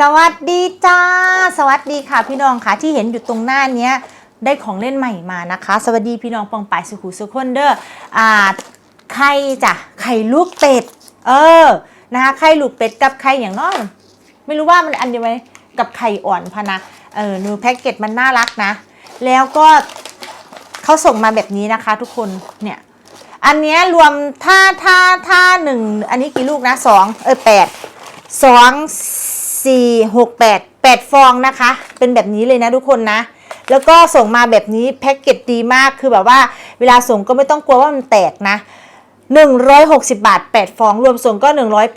สวัสดีจ้า สวัสดีค่ะพี่น้องค่ะที่เห็นอยู่ตรงหน้าเนี้ยได้ของเล่นใหม่มานะคะ สวัสดีพี่น้องปองปายสุขุสุขคนเด้ออ่าไข่จ้ะไข่ลูกเป็ด เออนะคะไข่ลูกเป็ดกับไข่อย่างน้อยไม่รู้ว่ามันอันเดียวไหมกับไข่อ่อนพะนะเออนูแพ็กเกจมันน่ารักนะ แล้วก็เขาส่งมาแบบนี้นะคะ ทุกคนเนี่ยอันนี้รวมถ้าถ้าถ้าหนึ่งอันนี้กี่ลูกนะสองเออแปดสอง สี่หกแปดแปดฟองนะคะ เป็นแบบนี้เลยนะทุกคนนะ แล้วก็ส่งมาแบบนี้แพ็กเกจดีมากคือแบบว่าเวลาส่งก็ไม่ต้องกลัวว่ามันแตกนะ160 บาท 8 ฟอง รวมส่งก็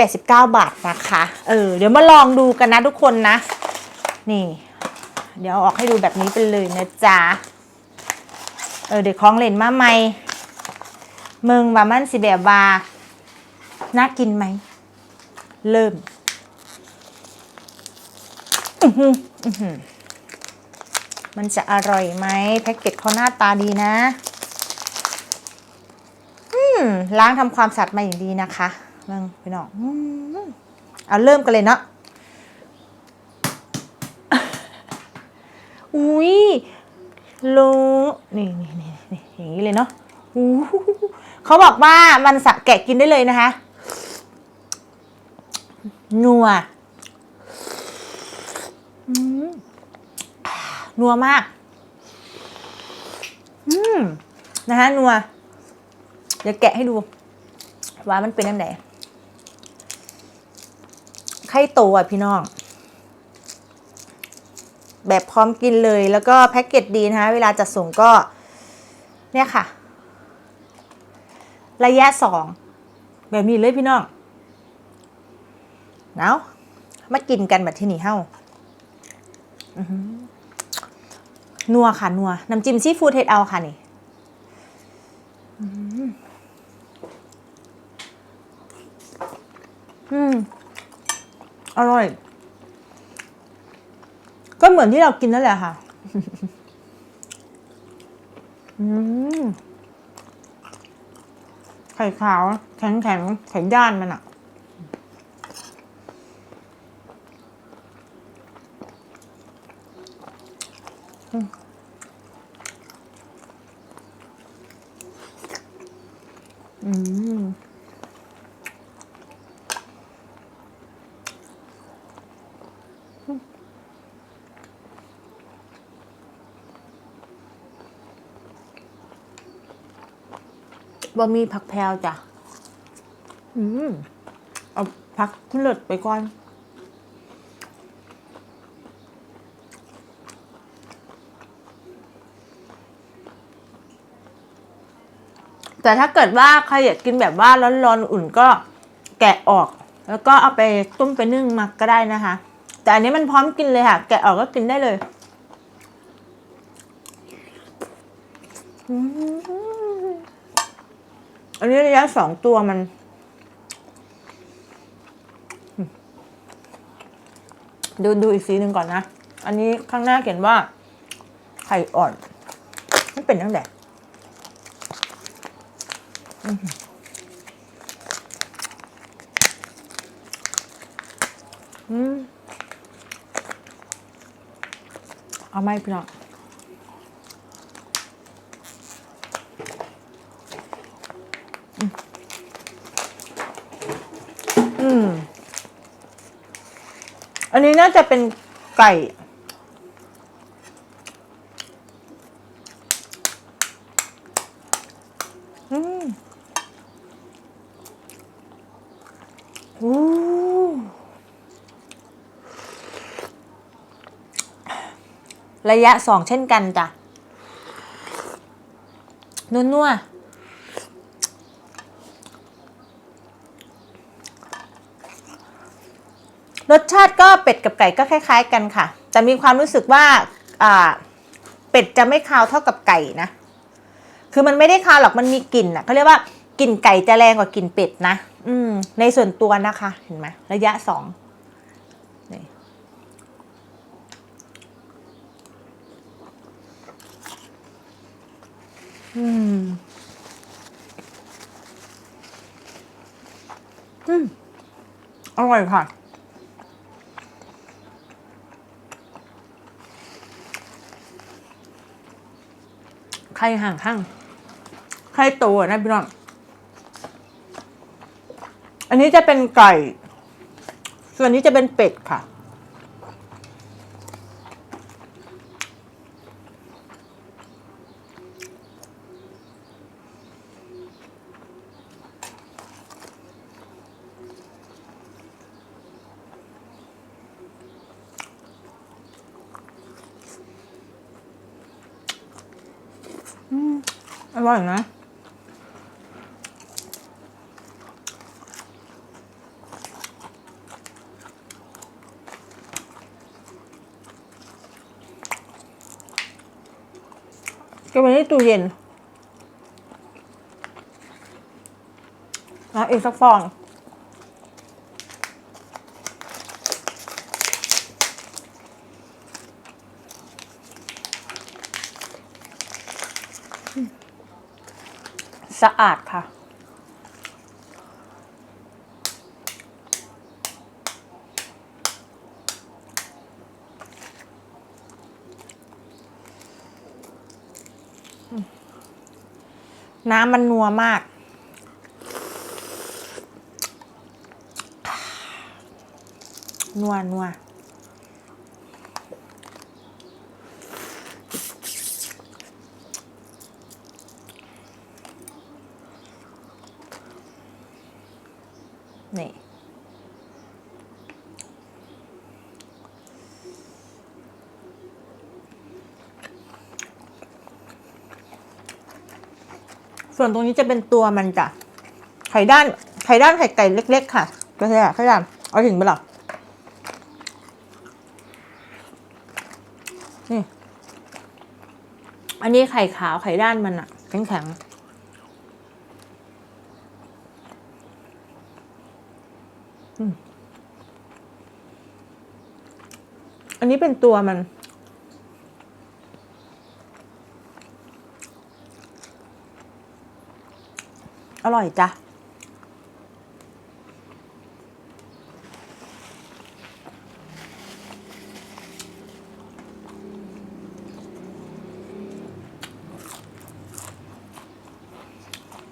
189 บาทนะคะ เออ เดี๋ยวมาลองดูกันนะทุกคนนะ นี่ เดี๋ยวออกให้ดูแบบนี้ไปเลยนะจ๊ะ เออ เดี๋ยวของเลนมาใหม่มึงว่ามันสิแบบว่าน่ากินไหม เริ่ม มันจะอร่อยไหมแพ็กเกจเขาหน้าตาดีนะ อืมล้างทำความสะอาดมาอย่างดีนะคะมึงพี่น้องอืมเอาเริ่มกันเลยเนาะอุ้ยโลนี่นี่นี่นี่อย่างนี้เลยเนาะอู้หูเขาบอกว่ามันสะแกะกินได้เลยนะคะนัวอืม นัวมาก อืมนะคะนัว เดี๋ยวแกะให้ดู ว่ามันเป็นอันไหนไข่โตอะพี่น้อง แบบพร้อมกินเลยแล้วก็แพ็กเกจดีนะคะเวลาจะส่งก็ เนี่ยค่ะ ระยะสองแบบนี้เลยพี่น้องเนาะมากินกันแบบที่นี่เฮ้า นัวค่ะ นัว น้ำจิ้มซีฟู้ดเทดเอาค่ะนี่อืม อร่อย ก็เหมือนที่เรากินนั่นแหละค่ะ อืม ไข่ขาว แข็งแข็งๆไข่ย่านมันอะ อืมบะหมี่ผักแพรวจ้ะ อืม เอาผักขึ้นเลิศไปก่อน แต่ถ้าเกิดว่าใครอยากกินแบบว่าร้อนๆอุ่นก็แกะออก แล้วก็เอาไปต้มไปนึ่งมาก็ได้นะคะ แต่อันนี้มันพร้อมกินเลยค่ะ แกะออกก็กินได้เลยอันนี้ระยะสองตัวมัน ดูดูอีกสีหนึ่งก่อนนะ อันนี้ข้างหน้าเขียนว่า ไข่อ่อน มันเป็นตั้งแต่ อื้อหืออืมเอาไหมพี่น้องอืม อันนี้น่าจะเป็นไก่ ระยะสองเช่นกันจ้ะนัวๆรสชาติก็เป็ดกับไก่ก็คล้าย ๆ กันค่ะ แต่มีความรู้สึกว่าอ่าเป็ดจะไม่คาวเท่ากับไก่นะ คือมันไม่ได้คาวหรอกมันมีกลิ่นอะเขาเรียกว่ากลิ่นไก่จะแรงกว่ากลิ่นเป็ดนะ อืม ในส่วนตัวนะคะ เห็นไหมระยะสอง อืม อืม อร่อยค่ะ ไข่ห่างข้าง ไข่ตัวนะพี่น้อง อันนี้จะเป็นไก่ ส่วนนี้จะเป็นเป็ดค่ะ อร่อยนะก็บไว้ในตู้เย็นแล้วอีกสักฟอง สะอาดค่ะ น้ำมันนัวมาก นัวนัว นี่ส่วนตรงนี้จะเป็นตัวมันจ้ะ ไข่ด้าน ไข่ด้านไข่ไก่เล็ก ๆ ค่ะก็ใช่ไข่ด้าน เอาถึงไปหรอนี่ อันนี้ไข่ขาวไข่ด้านมันอะแข็งแข็งๆ อันนี้เป็นตัวมัน อร่อยจ้ะ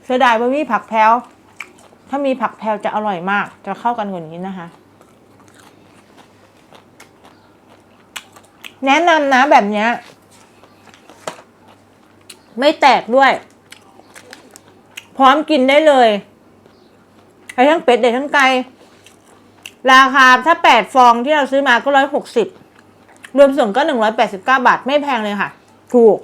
เสียดายว่ามีผักแพรวถ้ามีผักแพรวจะอร่อยมาก จะเข้ากันกว่านี้นะคะ แนะนำนะแบบเนี้ย ไม่แตกด้วย พร้อมกินได้เลยไอ้ทั้งเป็ดได้ทั้งไก่ราคาถ้าแปดฟองที่เราซื้อมาก็ร้อยหกสิบรวมส่งก็หนึ่งร้อยแปดสิบเก้าบาท ไม่แพงเลยค่ะ ถูก